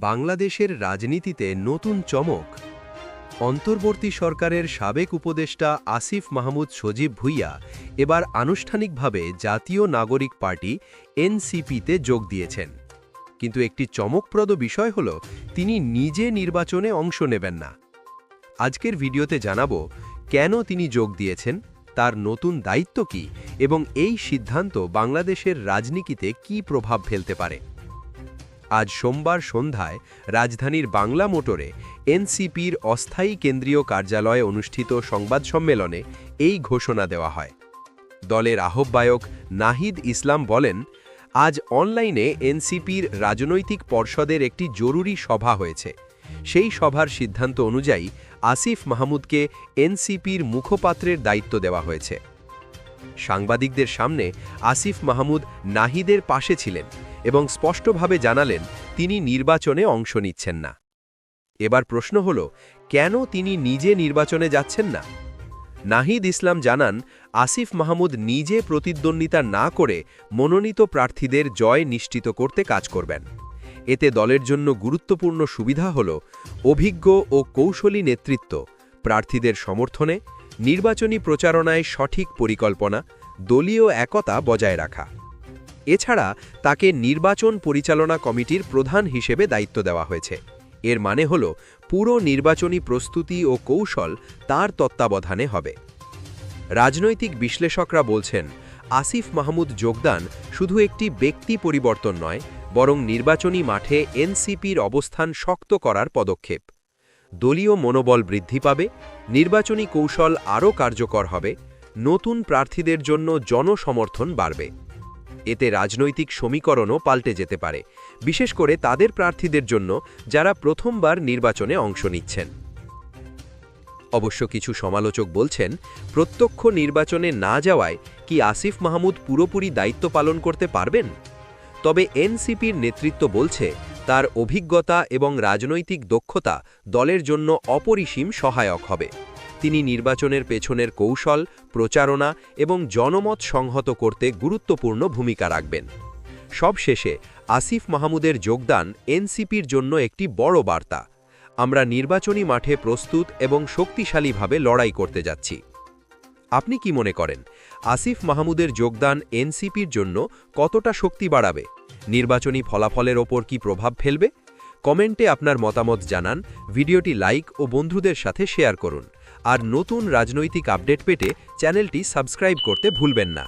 বাংলাদেশের রাজনীতিতে নতুন চমক। অন্তর্বর্তী সরকারের সাবেক উপদেষ্টা আসিফ মাহমুদ সজীব ভুইয়া এবার আনুষ্ঠানিকভাবে জাতীয় নাগরিক পার্টি এনসিপিতে যোগ দিয়েছেন। কিন্তু একটি চমকপ্রদ বিষয় হল, তিনি নিজে নির্বাচনে অংশ নেবেন না। আজকের ভিডিওতে জানাব, কেন তিনি যোগ দিয়েছেন, তার নতুন দায়িত্ব কি, এবং এই সিদ্ধান্ত বাংলাদেশের রাজনীতিতে কি প্রভাব ফেলতে পারে। আজ সোমবার সন্ধ্যায় রাজধানীর বাংলা মোটরে এনসিপির অস্থায়ী কেন্দ্রীয় কার্যালয়ে অনুষ্ঠিত সংবাদ সম্মেলনে এই ঘোষণা দেওয়া হয়। দলের আহ্বায়ক নাহিদ ইসলাম বলেন, আজ অনলাইনে এনসিপির রাজনৈতিক পর্ষদের একটি জরুরি সভা হয়েছে। সেই সভার সিদ্ধান্ত অনুযায়ী আসিফ মাহমুদকে এনসিপির মুখপাত্রের দায়িত্ব দেওয়া হয়েছে। সাংবাদিকদের সামনে আসিফ মাহমুদ নাহিদের পাশে ছিলেন। এবং স্পষ্টভাবে জানালেন, তিনি নির্বাচনে অংশ নিচ্ছেন না। এবার প্রশ্ন হল, কেন তিনি নিজে নির্বাচনে যাচ্ছেন না? নাহিদ ইসলাম জানান, আসিফ মাহমুদ নিজে প্রতিদ্বন্দ্বিতা না করে মনোনীত প্রার্থীদের জয় নিশ্চিত করতে কাজ করবেন। এতে দলের জন্য গুরুত্বপূর্ণ সুবিধা হল, অভিজ্ঞ ও কৌশলী নেতৃত্ব, প্রার্থীদের সমর্থনে, নির্বাচনী প্রচারণায় সঠিক পরিকল্পনা, দলীয় একতা বজায় রাখা। এছাড়া তাকে নির্বাচন পরিচালনা কমিটির প্রধান হিসেবে দায়িত্ব দেওয়া হয়েছে। এর মানে হল, পুরো নির্বাচনী প্রস্তুতি ও কৌশল তার তত্ত্বাবধানে হবে। রাজনৈতিক বিশ্লেষকরা বলছেন, আসিফ মাহমুদ যোগদান শুধু একটি ব্যক্তি পরিবর্তন নয়, বরং নির্বাচনী মাঠে এনসিপির অবস্থান শক্ত করার পদক্ষেপ। দলীয় মনোবল বৃদ্ধি পাবে, নির্বাচনী কৌশল আরও কার্যকর হবে, নতুন প্রার্থীদের জন্য জনসমর্থন বাড়বে। এতে রাজনৈতিক সমীকরণও পাল্টে যেতে পারে, বিশেষ করে তাদের প্রার্থীদের জন্য যারা প্রথমবার নির্বাচনে অংশ নিচ্ছেন। অবশ্য কিছু সমালোচক বলছেন, প্রত্যক্ষ নির্বাচনে না যাওয়ায় কি আসিফ মাহমুদ পুরোপুরি দায়িত্ব পালন করতে পারবেন? তবে এনসিপির নেতৃত্ব বলছে, তার অভিজ্ঞতা এবং রাজনৈতিক দক্ষতা দলের জন্য অপরিসীম সহায়ক হবে। তিনি নির্বাচনের পেছনের কৌশল, প্রচারণা এবং জনমত সংহত করতে গুরুত্বপূর্ণ ভূমিকা রাখবেন। সবশেষে আসিফ মাহমুদের যোগদান এনসিপির জন্য একটি বড় বার্তা। আমরা নির্বাচনী মাঠে প্রস্তুত এবং শক্তিশালীভাবে লড়াই করতে যাচ্ছি। আপনি কি মনে করেন, আসিফ মাহমুদের যোগদান এনসিপির জন্য কতটা শক্তি বাড়াবে? নির্বাচনী ফলাফলের ওপর কি প্রভাব ফেলবে? কমেন্টে আপনার মতামত জানান, ভিডিওটি লাইক ও বন্ধুদের সাথে শেয়ার করুন। আর নতুন রাজনৈতিক আপডেট পেতে চ্যানেলটি সাবস্ক্রাইব করতে ভুলবেন না।